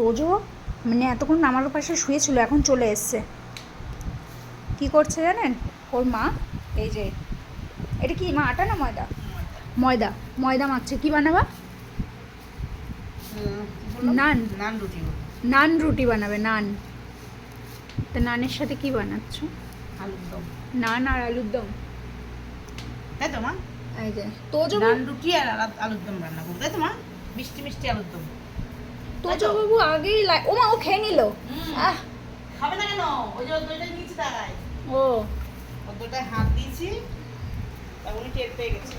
তোজো? মানে এতক্ষণ আমার পাশে শুয়েছিল এখন চলে এসছে। কি করছে জানেন? ওর মা এই যে এটা কি মা আটা না ময়দা? ময়দা ময়দা মাখছে। কি বানাবা? নান। নান রুটি নান রুটি বানাবে নান। তা নানের সাথে কি বানাচ্ছ? আলুর দম। নান আর আলুর দম। তাই তো মা? এই যে তোজো নান রুটি আর আলুর দম রান্না করব। তাই তো মা? মিষ্টি মিষ্টি আলুর দম। তোজো বাবু আগেই লাই ও মা ও খেয়ে নিল। আহ। খাবে না কেন? ওই যে দইটা নিয়েছি তারাই। ও। হাত দিয়েছি টের পেয়ে গেছে।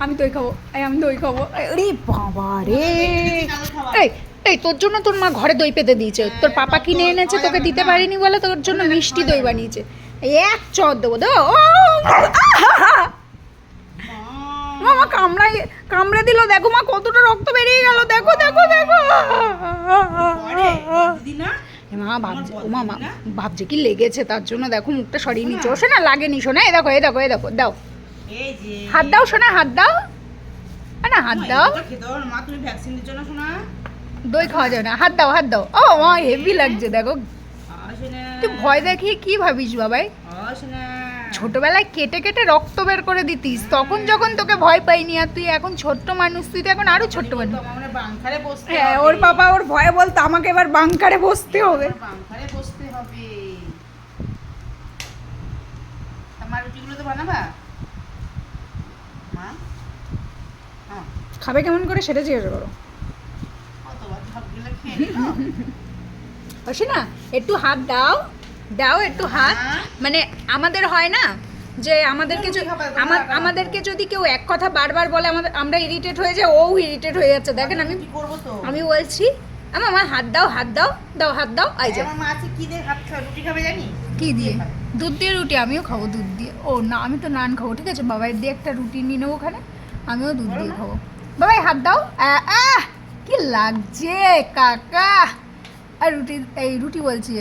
আমি দই খাব। আমি দই খাব। আরে বাবা রে। এই এই তোর জন্য তোর মা ঘরে দই পেতে দিয়েছে। হ্যাঁ, তোর পাপা কিনে এনেছে তোকে দিতে পারিনি বলে তোর জন্য মিষ্টি দই বানিয়েছে। এক চর দেবো দো ও মা, মামা কামড়াই কামড়ে দিল। দেখো মা কতটা রক্ত বেরিয়ে গেল। দেখো দেখো দেখো। মা ভাবছে ও মামা ভাবছে কি লেগেছে তার জন্য দেখো মুখটা সরিয়ে নিচ্ছে। ও শোনা লাগেনি শোনা এ দেখো এ দেখো এ দেখো দাও। হাত দাও শোনা হাত দাও। না হাত দাও। মা তুমি ভ্যাকসিন দিচ্ছ না শোনা দই খাওয়া যায় না। হাত দাও হাত দাও। ও মা হেভি লাগছে দেখো। তুই ভয় দেখিয়ে কি ভাবিস বাবাই? ছোটবেলায় কেটে কেটে রক্ত বের করে দিতিস। তখন যখন তোকে ভয় পাইনি আর তুই এখন ছোট্ট মানুষ তুই তো এখন আরও ছোট্ট মানুষ। হ্যাঁ ওর বাবা ওর ভয়ে বলতো আমাকে এবার বাংকারে বসতে হবে। বাংকারে বসতে হবে। আমার রুটিগুলো তো বানাবা? মা? খাবে কেমন করে সেটা জিজ্ঞেস করো। না একটু হাত দাও। দাও একটু হাত। হ্যাঁ। মানে আমাদের হয় না যে আমাদেরকে আমাদেরকে যদি কেউ এক কথা বারবার বলে আমাদের আমরা ইরিটেট হয়ে যাই ও ইরিটেট হয়ে যাচ্ছে। দেখেন আমি কি করব তো? আমি বলছি আমার মা হাত দাও হাত দাও দাও হাত দাও আই যা। আমার মা আছে কি দিয়ে ভাত খাবে রুটি খাবে জানি? কি দিয়ে? দুধ দিয়ে রুটি আমিও খাব দুধ দিয়ে। ও না আমি তো নান খাব ঠিক আছে? বাবাই দিয়ে একটা রুটি নিয়ে নেব ওখানে আমিও দুধ দিয়ে খাব। বাবাই হাত দাও। আহ, কি লাগছে কাকা? আর রুটি এই রুটি বলছি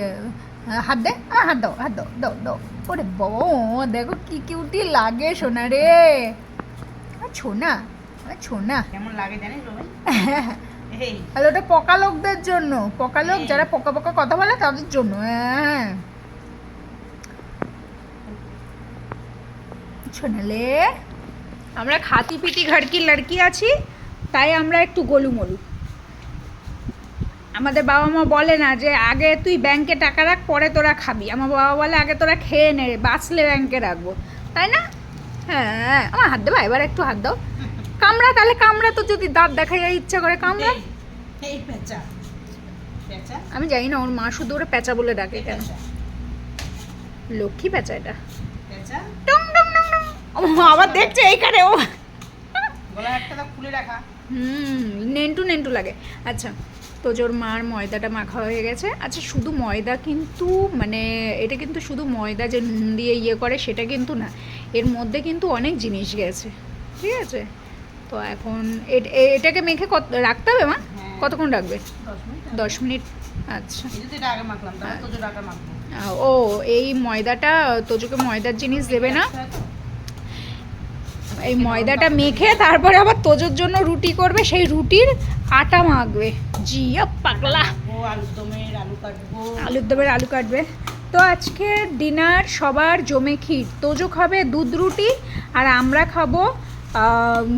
হাত দে হাত দাও হাত দাও দাও দাও। ওরে বাবা দেখো কি কিউটি লাগে সোনা রে। ছোনা ছোনা কেমন লাগে জানিস রোহিত ওটা পকা লোকদের জন্য। পকা লোক যারা পকা পকা কথা বলে তাদের জন্য হ্যাঁ শোনালে আমরা খাতি পিটি ঘাড়কি লড়কি আছি তাই আমরা একটু গোলুমলু। আমাদের বাবা মা বলে না যে আগে তুই ব্যাংকে টাকা রাখ পরে তোরা খাবি। আমার বাবা বলে আগে তোরা খেয়ে নে বাঁচলে ব্যাংকে রাখব। তাই না? হ্যাঁ আমার হাত দেবা এবার একটু হাত দাও। কামড়া তাহলে কামড়া তো যদি দাঁত দেখা যায় ইচ্ছা করে কামড়া। আমি জানি না ওর মা শুধু ওরা পেঁচা বলে ডাকে কেন? লক্ষ্মী পেঁচা এটা। আবার দেখছে এইখানে ও। গলা একটা খুলে রাখা। হুম নেন্টু নেন্টু লাগে। আচ্ছা তো জোর মার ময়দাটা মাখা হয়ে গেছে। আচ্ছা শুধু ময়দা কিন্তু মানে এটা কিন্তু শুধু ময়দা যে নুন দিয়ে ইয়ে করে সেটা কিন্তু না। এর মধ্যে কিন্তু অনেক জিনিস গেছে। ঠিক আছে? তো এখন এটাকে মেখে কত রাখতে হবে মা? হ্যাঁ। কতক্ষণ রাখবে? দশ মিনিট আচ্ছা। ও এই ময়দাটা তোজোকে ময়দার জিনিস দেবে না? এই ময়দাটা মেখে তারপরে আবার তোজোর জন্য রুটি করবে। সেই রুটির আটা মাখবে। জিয়া পাগলা। আলুর দমের আলু কাটবো। আলুর দমের আলু কাটবে। তো আজকে ডিনার সবার জমে ক্ষীর। তোজো খাবে দুধ রুটি আর আমরা খাব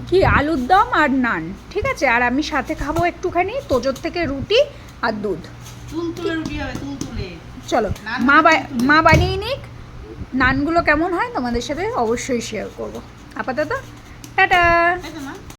কি আলুর দম আর নান। ঠিক আছে? আর আমি সাথে খাব একটুখানি তোজোর থেকে রুটি আর দুধ। চলো মা মা বানিয়ে নিক। নানগুলো কেমন হয় তোমাদের সাথে অবশ্যই শেয়ার করব। আপাতত টাটা।